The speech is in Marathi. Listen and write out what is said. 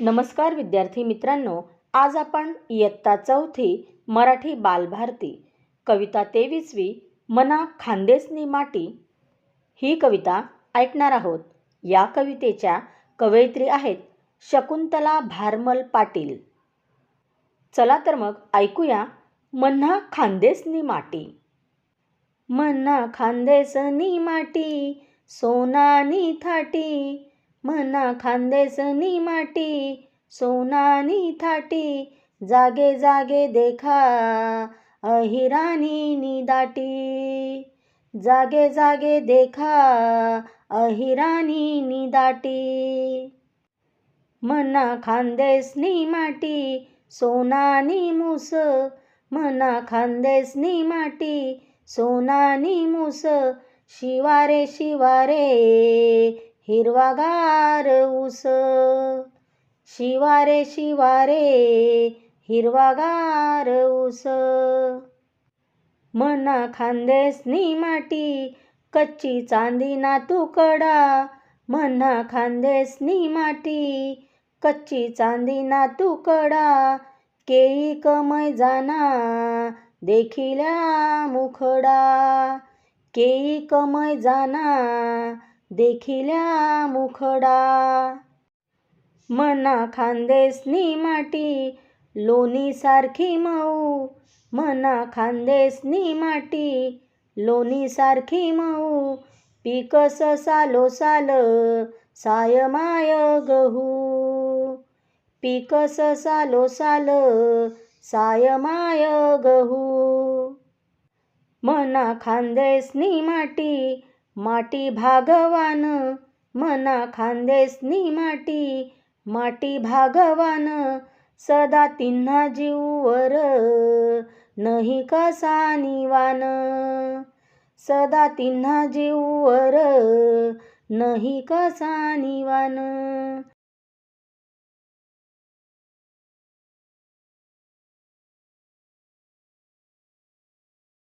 नमस्कार विद्यार्थी मित्रांनो आज आपण इयत्ता चौथी मराठी बालभारती कविता तेवीसवी मना खांदेसनी माटी ही कविता ऐकणार आहोत. या कवितेच्या कवयित्री आहेत शकुंतला भारमल पाटील. चला तर मग ऐकूया मन्हा खांदेसनी माटी. मन्हा खांदेसनी माटी सोनानी थाटी मना खानदेसनी माटी सोनानी थाटी जागे जागे देखा अहिराणी निदाटी जागे जागे देखा अहिराणी निदाटी मना खानदेसनी माटी सोनानी मूस मना खानदेसनी माटी सोनानी मूस शिवारे शिवारे हिरवागार ऊस. शिवारे शिवारे हिरवागार ऊस. मना खांदेसनी माटी कच्ची चांदीना तुकडा. मना खांदेसनी माटी कच्ची चांदीना तुकडा. केई कमय जाना देखिल्या मुखडा. केई कमय जाना देखिल्या मुखडा. मना खांदेसनी माटी लोणी सारखी मऊ. मना खांदेसनी माटी लोणी सारखी मऊ. पिकस सालो साल साय माय गहू. पिकस सालो साल साय माय गहू. मना खांदेसनी माटी माटी भागवान मना खांदेसनी माटी. माटी भागवान सदा तिन्हा जीववर नाही कसा निवान सदा तिन्हा जीववर नाही कसा निवान